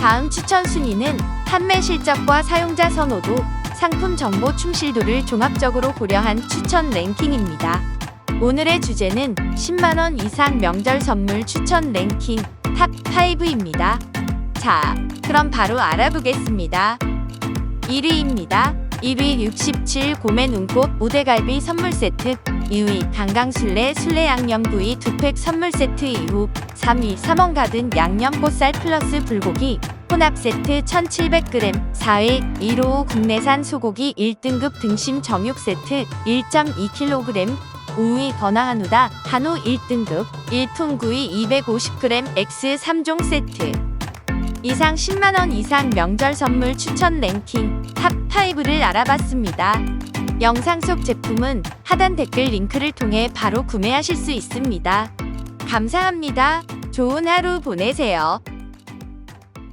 다음 추천 순위는 판매 실적과 사용자 선호도, 상품 정보 충실도를 종합적으로 고려한 추천 랭킹입니다. 오늘의 주제는 10만원 이상 명절 선물 추천 랭킹 탑 5입니다. 자, 그럼 바로 알아보겠습니다. 1위입니다. 1위 67 고메 눈꽃 오대갈비 선물 세트 2위 강강술래 술래 양념구이 두팩 선물 세트 이후 3위 3원 가든 양념보쌀 플러스 불고기 혼합 세트 1700g 4위 1호 국내산 소고기 1등급 등심 정육 세트 1.2kg 5위 건화한우다 한우 1등급 1톤 구이 250g X 3종 세트 이상 10만원 이상 명절 선물 추천 랭킹 탑 5를 알아봤습니다. 영상 속 제품은 하단 댓글 링크를 통해 바로 구매하실 수 있습니다. 감사합니다. 좋은 하루 보내세요.